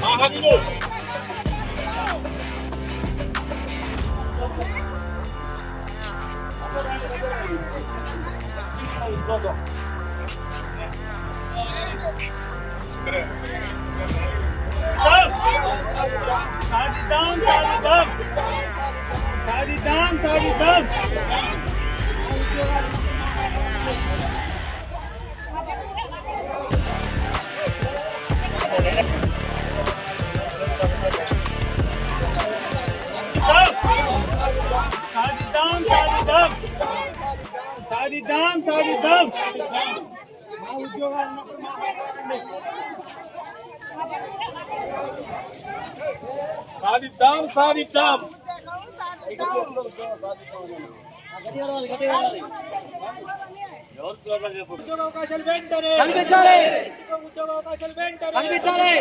Marra de novo. Down, down, down, down. సాధిద్దాం మా ఉద్యోగాలు ఉన్నప్పుడు. సాధిద్దాం సాధిద్దాం ఉద్యోగ అవకాశాలు వెంటనే కల్పించాలి. ఉద్యోగ అవకాశాలు వెంటనే కల్పించాలి.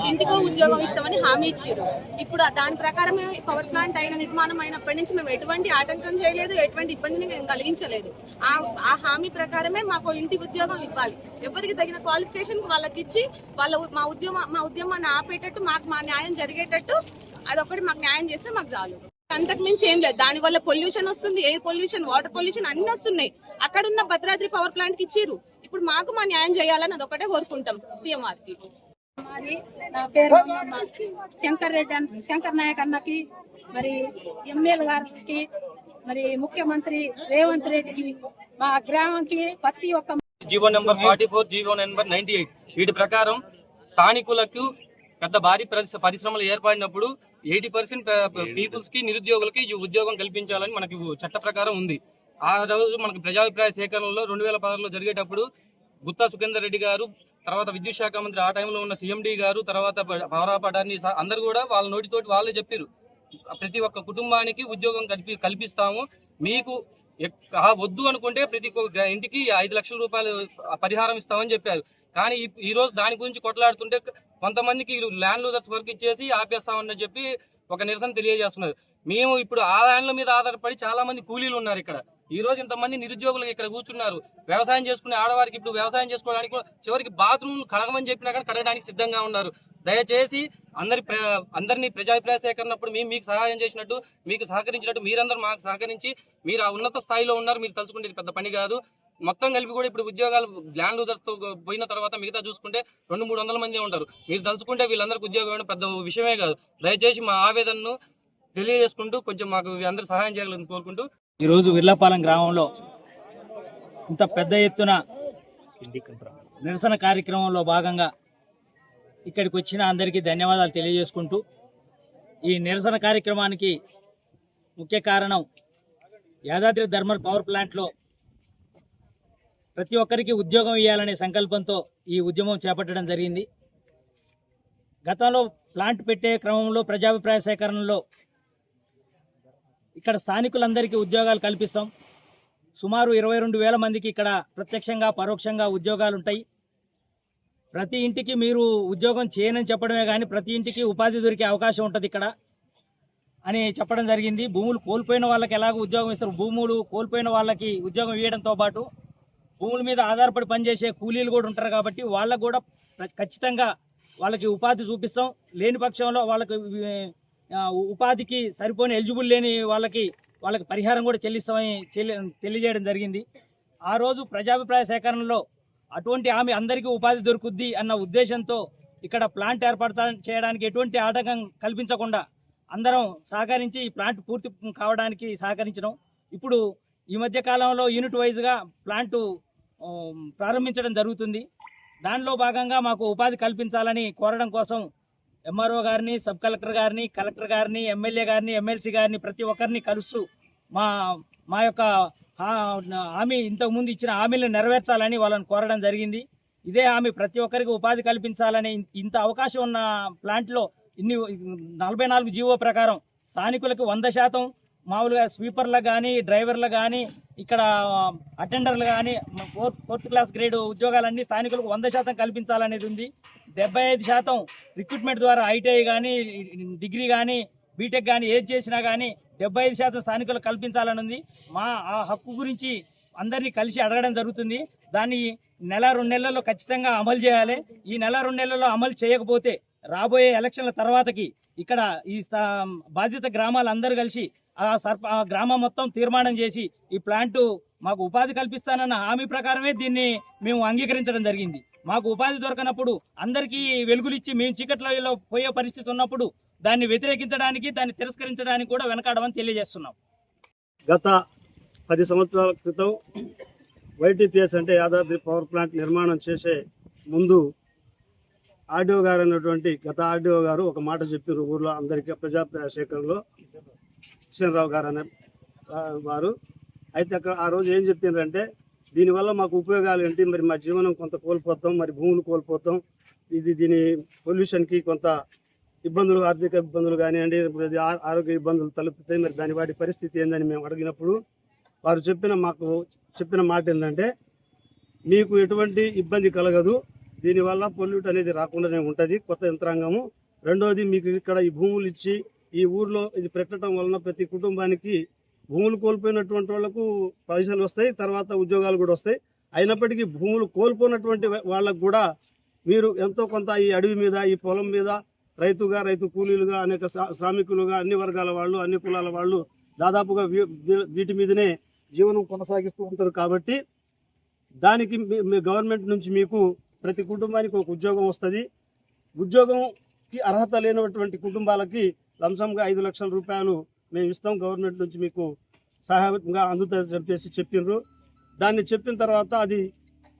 మాకు ఇంటికో ఉద్యోగం ఇస్తామని హామీ ఇచ్చారు. ఇప్పుడు దాని ప్రకారమే పవర్ ప్లాంట్ అయిన నిర్మాణం అయినప్పటి నుంచి మేము ఎటువంటి ఆటంకం చేయలేదు ఎటువంటి ఇబ్బందిని మేము కలిగించలేదు. ఆ ఆ హామీ ప్రకారమే మాకు ఇంటి ఉద్యోగం ఇవ్వాలి. ఎవరికి తగిన క్వాలిఫికేషన్ వాళ్ళకి ఇచ్చి వాళ్ళ మా ఉద్యమ మా ఉద్యమాన్ని ఆపేటట్టు మాకు మా న్యాయం జరిగేటట్టు అదొకటి మాకు న్యాయం చేస్తే మాకు చాలు. అంతకు మించి ఏం లేదు. దాని వల్ల పొల్యూషన్ వస్తుంది ఎయిర్ పొల్యూషన్ వాటర్ పొల్యూషన్ అన్ని వస్తున్నాయి. అక్కడ ఉన్న భద్రాద్రి పవర్ ప్లాంట్కి ఇచ్చారు. ఇప్పుడు మాకు మా న్యాయం చేయాలని అదొకటే కోరుకుంటాం సీఎంఆర్కి మరి నా పేరు శంకర్ రెడ్డి అన్న శంకర్ నాయక్ అన్నకి మరి ఎమ్మెల్యే గారికి మరి ముఖ్యమంత్రి రేవంత్ రెడ్డికి మా గ్రామంకి ప్రతి ఒక్క GO number forty four GO number ninety eight. వీటి ప్రకారం స్థానికులకు పెద్ద భారీ పరిశ్రమలు ఏర్పడినప్పుడు ఎయిటీ పర్సెంట్ పీపుల్స్కి నిరుద్యోగులకి ఈ ఉద్యోగం కల్పించాలని మనకి చట్ట ప్రకారం ఉంది. ఆ రోజు మనకి ప్రజాభిప్రాయ సేకరణలో రెండు వేల పదహారులో జరిగేటప్పుడు గుత్తా సుఖేందర్ రెడ్డి గారు తర్వాత విద్యుత్ శాఖ మంత్రి ఆ టైంలో ఉన్న సీఎండీ గారు తర్వాత పవరాపడాన్ని అందరు కూడా వాళ్ళ నోటితోటి వాళ్ళే చెప్పారు ప్రతి ఒక్క కుటుంబానికి ఉద్యోగం కల్పి కల్పిస్తాము. మీకు వద్దు అనుకుంటే ప్రతి ఒక్క ఇంటికి ఐదు లక్షల రూపాయలు పరిహారం ఇస్తామని చెప్పారు. కానీ ఈ- ఈ రోజు దాని గురించి కొట్లాడుతుంటే కొంతమందికి ల్యాండ్ లూజర్స్ వర్క్ ఇచ్చేసి ఆపేస్తామని చెప్పి ఒక నిరసన తెలియజేస్తున్నారు. మేము ఇప్పుడు ఆ ల్యాండ్ల మీద ఆధారపడి చాలా మంది కూలీలు ఉన్నారు ఇక్కడ. ఈ రోజు ఇంతమంది నిరుద్యోగులు ఇక్కడ కూర్చున్నారు. వ్యవసాయం చేసుకునే ఆడవారికి ఇప్పుడు వ్యవసాయం చేసుకోవడానికి కూడా చివరికి బాత్రూమ్ కడగమని చెప్పినా కానీ కడగడానికి సిద్ధంగా ఉన్నారు. దయచేసి అందరి ప్ర- అందరినీ ప్రజాభిప్రాయ సేకరణప్పుడు మేము మీకు సహాయం చేసినట్టు మీకు సహకరించినట్టు మీరందరూ మాకు సహకరించి మీరు ఆ ఉన్నత స్థాయిలో ఉన్నారు మీరు తలుచుకుంటే ఇది పెద్ద పని కాదు. మొత్తం కలిపి కూడా ఇప్పుడు ఉద్యోగాలు ల్యాండ్ లూజర్స్తో పోయిన తర్వాత మిగతా చూసుకుంటే రెండు మూడు వందల మంది ఉంటారు. మీరు తలుచుకుంటే వీళ్ళందరికీ ఉద్యోగం పెద్ద విషయమే కాదు. దయచేసి మా ఆవేదనను తెలియజేసుకుంటూ కొంచెం మాకు అందరూ సహాయం చేయాలని కోరుకుంటూ ఈరోజు విర్లపాలెం గ్రామంలో ఇంత పెద్ద ఎత్తున నిరసన కార్యక్రమంలో భాగంగా ఇక్కడికి వచ్చిన అందరికీ ధన్యవాదాలు తెలియజేసుకుంటూ ఈ నిరసన కార్యక్రమానికి ముఖ్య కారణం యాదాద్రి థర్మల్ పవర్ ప్లాంట్లో ప్రతి ఒక్కరికి ఉద్యోగం ఇవ్వాలనే సంకల్పంతో ఈ ఉద్యమం చేపట్టడం జరిగింది. గతంలో ప్లాంట్ పెట్టే క్రమంలో ప్రజాభిప్రాయ సేకరణలో ఇక్కడ స్థానికులందరికీ ఉద్యోగాలు కల్పిస్తాం. సుమారు ఇరవై రెండు వేల మందికి ఇక్కడ ప్రత్యక్షంగా పరోక్షంగా ఉద్యోగాలు ఉంటాయి ప్రతి ఇంటికి మీరు ఉద్యోగం చేయనని చెప్పడమే కానీ ప్రతి ఇంటికి ఉపాధి దొరికే అవకాశం ఉంటుంది ఇక్కడ అని చెప్పడం జరిగింది. భూములు కోల్పోయిన వాళ్ళకి ఎలాగో ఉద్యోగం ఇస్తారు? భూములు కోల్పోయిన వాళ్ళకి ఉద్యోగం ఇవ్వడంతో పాటు భూముల మీద ఆధారపడి పనిచేసే కూలీలు కూడా ఉంటారు కాబట్టి వాళ్ళకు కూడా ఖచ్చితంగా వాళ్ళకి ఉపాధి చూపిస్తాం. లేని పక్షంలో వాళ్ళకి ఉపాధికి సరిపోని ఎలిజిబుల్ లేని వాళ్ళకి వాళ్ళకి పరిహారం కూడా చెల్లిస్తామని తెలియజేయడం జరిగింది. ఆ రోజు ప్రజాభిప్రాయ సేకరణలో అటువంటి ఆమె అందరికీ ఉపాధి దొరుకుద్ది అన్న ఉద్దేశంతో ఇక్కడ ప్లాంట్ ఏర్పాటు చేయడానికి ఎటువంటి ఆటంకం కల్పించకుండా అందరం సహకరించి ఈ ప్లాంట్ పూర్తి కావడానికి సహకరించడం ఇప్పుడు ఈ మధ్య కాలంలో యూనిట్ వైజ్గా ప్లాంట్ ప్రారంభించడం జరుగుతుంది. దానిలో భాగంగా మాకు ఉపాధి కల్పించాలని కోరడం కోసం ఎంఆర్ఓ గారిని సబ్ కలెక్టర్ గారిని కలెక్టర్ గారిని ఎమ్మెల్యే గారిని ఎమ్మెల్సీ గారిని ప్రతి ఒక్కరిని కలుస్తూ మా మా యొక్క హామీ ఇంతకుముందు ఇచ్చిన హామీలను నెరవేర్చాలని వాళ్ళని కోరడం జరిగింది. ఇదే హామీ ప్రతి ఒక్కరికి ఉపాధి కల్పించాలని ఇంత అవకాశం ఉన్న ప్లాంట్లో ఇన్ని నలభై నాలుగు జీవో ప్రకారం స్థానికులకు వంద శాతం మామూలుగా స్వీపర్లకు కానీ డ్రైవర్లకు కానీ ఇక్కడ అటెండర్లు కానీ ఫోర్త్ ఫోర్త్ క్లాస్ గ్రేడ్ ఉద్యోగాలన్నీ స్థానికులకు వంద శాతం కల్పించాలనేది ఉంది. డెబ్బై ఐదు శాతం రిక్రూట్మెంట్ ద్వారా ఐటీఐ కానీ డిగ్రీ కానీ బీటెక్ కానీ ఏది చేసినా కానీ డెబ్బై ఐదు శాతం స్థానికులకు కల్పించాలని ఉంది. మా ఆ హక్కు గురించి అందరినీ కలిసి అడగడం జరుగుతుంది. దాన్ని నెల రెండు నెలల్లో ఖచ్చితంగా అమలు చేయాలి. ఈ నెల రెండు నెలల్లో అమలు చేయకపోతే రాబోయే ఎలక్షన్ల తర్వాతకి ఇక్కడ ఈ స్థా- బాధిత గ్రామాలందరూ కలిసి ఆ సర్ప ఆ గ్రామం మొత్తం తీర్మానం చేసి ఈ ప్లాంటు మాకు ఉపాధి కల్పిస్తానన్న హామీ ప్రకారమే దీన్ని మేము అంగీకరించడం జరిగింది. మాకు ఉపాధి దొరకనప్పుడు అందరికీ వెలుగులిచ్చి మేము చీకట్లో పోయే పరిస్థితి ఉన్నప్పుడు దాన్ని వ్యతిరేకించడానికి దాన్ని తిరస్కరించడానికి కూడా వెనకాడమని తెలియజేస్తున్నాం. గత పది సంవత్సరాల క్రితం వైటీపీఎస్ అంటే యాదాద్రి పవర్ ప్లాంట్ నిర్మాణం చేసే ముందు ఆర్డీఓ గారు అన్నటువంటి గత ఆర్డీఓ గారు ఒక మాట చెప్పారు ఊర్లో అందరికీ ప్రజా సేకరణలో కిషన్రావు గారు అనే వారు. అయితే అక్కడ ఆ రోజు ఏం చెప్పిండ్రంటే దీనివల్ల మాకు ఉపయోగాలు ఏంటి? మరి మా జీవనం కొంత కోల్పోతాం మరి భూములు కోల్పోతాం. ఇది దీని పొల్యూషన్కి కొంత ఇబ్బందులు ఆర్థిక ఇబ్బందులు కానివ్వండి ఆరోగ్య ఇబ్బందులు తలెత్తుతాయి. మరి దాని వాటి పరిస్థితి ఏందని మేము అడిగినప్పుడు వారు చెప్పిన మాకు చెప్పిన మాట ఏంటంటే మీకు ఎటువంటి ఇబ్బంది కలగదు. దీనివల్ల పొల్యూట్ అనేది రాకుండానే ఉంటుంది కొత్త యంత్రాంగము. రెండోది మీకు ఇక్కడ ఈ భూములు ఇచ్చి ఈ ఊర్లో ఇది పెట్టడం వలన ప్రతి కుటుంబానికి భూములు కోల్పోయినటువంటి వాళ్ళకు పైసలు వస్తాయి తర్వాత ఉద్యోగాలు కూడా వస్తాయి. అయినప్పటికీ భూములు కోల్పోయినటువంటి వాళ్ళకు కూడా మీరు ఎంతో కొంత ఈ అడవి మీద ఈ పొలం మీద రైతుగా రైతు కూలీలుగా అనేక శ్రామికులుగా అన్ని వర్గాల వాళ్ళు అన్ని కులాల వాళ్ళు దాదాపుగా వీటి మీదనే జీవనం కొనసాగిస్తూ ఉంటారు కాబట్టి దానికి మీ గవర్నమెంట్ నుంచి మీకు ప్రతి కుటుంబానికి ఒక ఉద్యోగం వస్తుంది. ఉద్యోగంకి అర్హత లేనటువంటి కుటుంబాలకి లంసంగా ఐదు లక్షల రూపాయలు మేము ఇస్తాం. గవర్నమెంట్ నుంచి మీకు సహాయంగా అందుతుందని చెప్పేసి చెప్పిండ్రు. దాన్ని చెప్పిన తర్వాత అది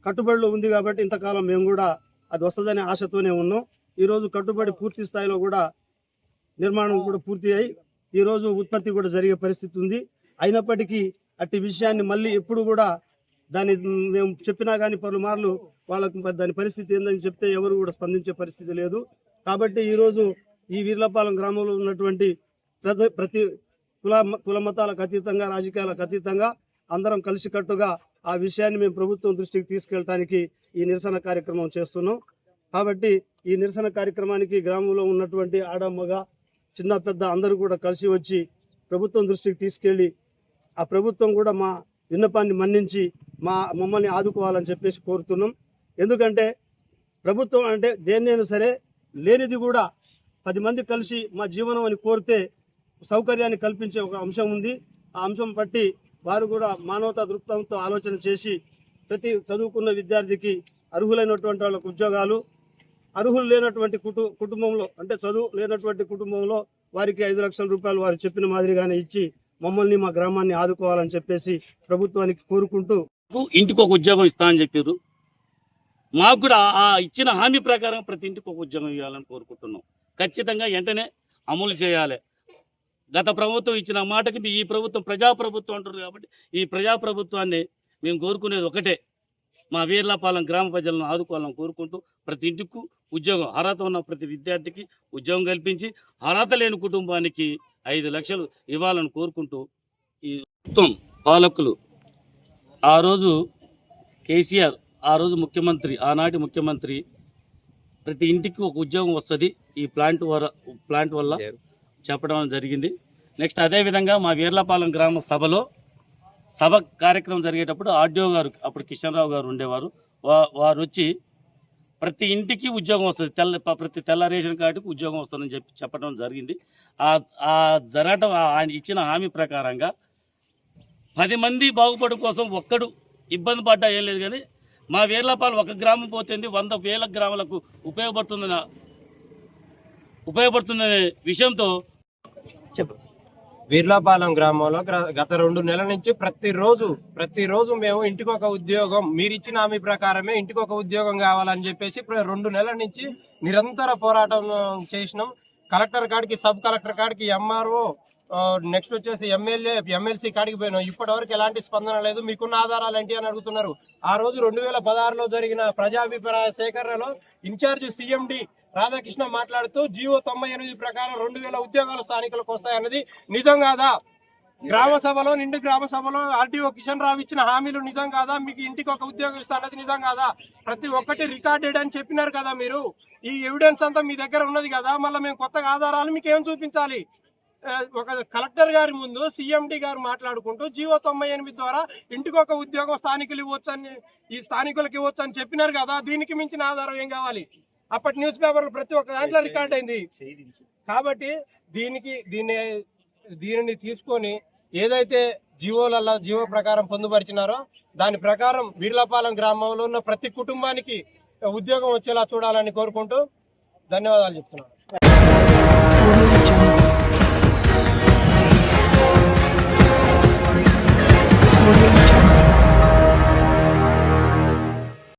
కట్టుబడిలో ఉంది కాబట్టి ఇంతకాలం మేము కూడా అది వస్తుందనే ఆశతోనే ఉన్నాం. ఈరోజు కట్టుబడి పూర్తి స్థాయిలో కూడా నిర్మాణం కూడా పూర్తి అయి ఈరోజు ఉత్పత్తి కూడా జరిగే పరిస్థితి ఉంది. అయినప్పటికీ అట్టి విషయాన్ని మళ్ళీ ఎప్పుడు కూడా దాన్ని మేము చెప్పినా కానీ పలుమార్లు వాళ్ళకు దాని పరిస్థితి ఏందని చెప్తే ఎవరు కూడా స్పందించే పరిస్థితి లేదు. కాబట్టి ఈరోజు ఈ వీర్లపాలెం గ్రామంలో ఉన్నటువంటి ప్రతి ప్రతి కుల కుల మతాలకు అతీతంగా రాజకీయాలకు అతీతంగా అందరం కలిసికట్టుగా ఆ విషయాన్ని మేము ప్రభుత్వం దృష్టికి తీసుకెళ్ళడానికి ఈ నిరసన కార్యక్రమం చేస్తున్నాం. కాబట్టి ఈ నిరసన కార్యక్రమానికి గ్రామంలో ఉన్నటువంటి ఆడ మగ చిన్న పెద్ద అందరూ కూడా కలిసి వచ్చి ప్రభుత్వం దృష్టికి తీసుకెళ్ళి ఆ ప్రభుత్వం కూడా మా విన్నపాన్ని మన్నించి మా మమ్మల్ని ఆదుకోవాలని చెప్పేసి కోరుతున్నాం. ఎందుకంటే ప్రభుత్వం అంటే దేన్నైనా సరే లేనిది కూడా పది మంది కలిసి మా జీవనం అని కోరితే సౌకర్యాన్ని కల్పించే ఒక అంశం ఉంది. ఆ అంశం బట్టి వారు కూడా మానవతా దృక్పథంతో ఆలోచన చేసి ప్రతి చదువుకున్న విద్యార్థికి అర్హులైనటువంటి వాళ్ళకు ఉద్యోగాలు అర్హులు లేనటువంటి కుటు కుటుంబంలో అంటే చదువు లేనటువంటి కుటుంబంలో వారికి ఐదు లక్షల రూపాయలు వారు చెప్పిన మాదిరిగానే ఇచ్చి మమ్మల్ని మా గ్రామాన్ని ఆదుకోవాలని చెప్పేసి ప్రభుత్వానికి కోరుకుంటూ ఇంటికి ఒక ఉద్యోగం ఇస్తానని చెప్పారు. మాకు కూడా ఆ ఇచ్చిన హామీ ప్రకారం ప్రతి ఇంటికి ఒక ఉద్యోగం ఇవ్వాలని కోరుకుంటున్నాం. ఖచ్చితంగా వెంటనే అమలు చేయాలి. గత ప్రభుత్వం ఇచ్చిన మాటకి ఈ ప్రభుత్వం ప్రజాప్రభుత్వం అంటారు కాబట్టి ఈ ప్రజాప్రభుత్వాన్ని మేము కోరుకునేది ఒకటే. మా వీర్లపాలెం గ్రామ ప్రజలను ఆదుకోవాలని కోరుకుంటూ ప్రతి ఇంటికి ఉద్యోగం అర్హత ఉన్న ప్రతి విద్యార్థికి ఉద్యోగం కల్పించి అర్హత లేని కుటుంబానికి ఐదు లక్షలు ఇవ్వాలని కోరుకుంటూ ఈ మొత్తం పాలకులు ఆ రోజు కేసీఆర్ ఆ రోజు ముఖ్యమంత్రి ఆనాటి ముఖ్యమంత్రి ప్రతి ఇంటికి ఒక ఉద్యోగం వస్తుంది. ఈ ప్లాంట్ వర ప్లాంట్ వల్ల చెప్పడం జరిగింది. నెక్స్ట్ అదేవిధంగా మా వీర్లపాలెం గ్రామ సభలో సభ కార్యక్రమం జరిగేటప్పుడు ఆర్డీఓ గారు అప్పుడు కిషన్ రావు గారు ఉండేవారు. వారు వచ్చి ప్రతి ఇంటికి ఉద్యోగం వస్తుంది. తెల్ల ప్రతి తెల్ల రేషన్ కార్డుకి ఉద్యోగం వస్తుందని చెప్పి చెప్పడం జరిగింది. ఆ ఆ జరగటం ఆయన ఇచ్చిన హామీ ప్రకారంగా పది మంది బాగుపడడం కోసం ఒక్కడు ఇబ్బంది పడ్డా ఏం లేదు కానీ మా వీర్లపాలెం ఒక గ్రామం పోతుంది వంద వేల గ్రామాలకు ఉపయోగపడుతుందన్న ఉపయోగపడుతుందనే విషయంతో వీర్లాపాలెం గ్రామంలో గ్ర- గత రెండు నెలల నుంచి ప్రతిరోజు ప్రతిరోజు మేము ఇంటికి ఒక ఉద్యోగం మీరు ఇచ్చిన హామీ ప్రకారమే ఇంటికి ఒక ఉద్యోగం కావాలని చెప్పేసి రెండు నెలల నుంచి నిరంతర పోరాటం చేసినాం. కలెక్టర్ కాడికి సబ్ కలెక్టర్ కాడికి ఎంఆర్ఓ నెక్స్ట్ వచ్చేసి ఎమ్మెల్యే ఎమ్మెల్సీ కాడికి పోయినాం. ఇప్పటి వరకు ఎలాంటి స్పందన లేదు. మీకున్న ఆధారాలు ఏంటి అని అడుగుతున్నారు. ఆ రోజు రెండు వేల పదహారులో జరిగిన ప్రజాభిప్రాయ సేకరణలో ఇన్ఛార్జ్ సీఎండి రాధాకృష్ణ మాట్లాడుతూ జీవో తొంభై ఎనిమిది ప్రకారం రెండు వేల ఉద్యోగాలు స్థానికులకు వస్తాయన్నది నిజం కాదా? గ్రామ సభలో నిండు గ్రామ సభలో ఆర్టీఓ కిషన్ రావు ఇచ్చిన హామీలు నిజం కాదా? మీకు ఇంటికి ఒక ఉద్యోగం ఇస్తానది నిజం కాదా? ప్రతి ఒక్కటి రికార్డెడ్ అని చెప్పినారు కదా మీరు. ఈ ఎవిడెన్స్ అంతా మీ దగ్గర ఉన్నది కదా. మళ్ళీ మేము కొత్తగా ఆధారాలు మీకు ఏం చూపించాలి? ఒక కలెక్టర్ గారి ముందు సీఎండి గారు మాట్లాడుకుంటూ జియో తొంభై ఎనిమిది ద్వారా ఇంటికి ఒక ఉద్యోగం స్థానికులు ఇవ్వచ్చు అని ఈ స్థానికులకు ఇవ్వచ్చు అని చెప్పినారు కదా దీనికి మించిన ఆధారం ఏం కావాలి? అప్పటి న్యూస్ పేపర్లు ప్రతి ఒక్క దాంట్లో రికార్డ్ అయింది. కాబట్టి దీనికి దీన్ని దీనిని తీసుకొని ఏదైతే జీవోలలో జీవో ప్రకారం పొందుపరిచినారో దాని ప్రకారం వీర్లపాలెం గ్రామంలో ఉన్న ప్రతి కుటుంబానికి ఉద్యోగం వచ్చేలా చూడాలని కోరుకుంటూ ధన్యవాదాలు చెప్తున్నాను.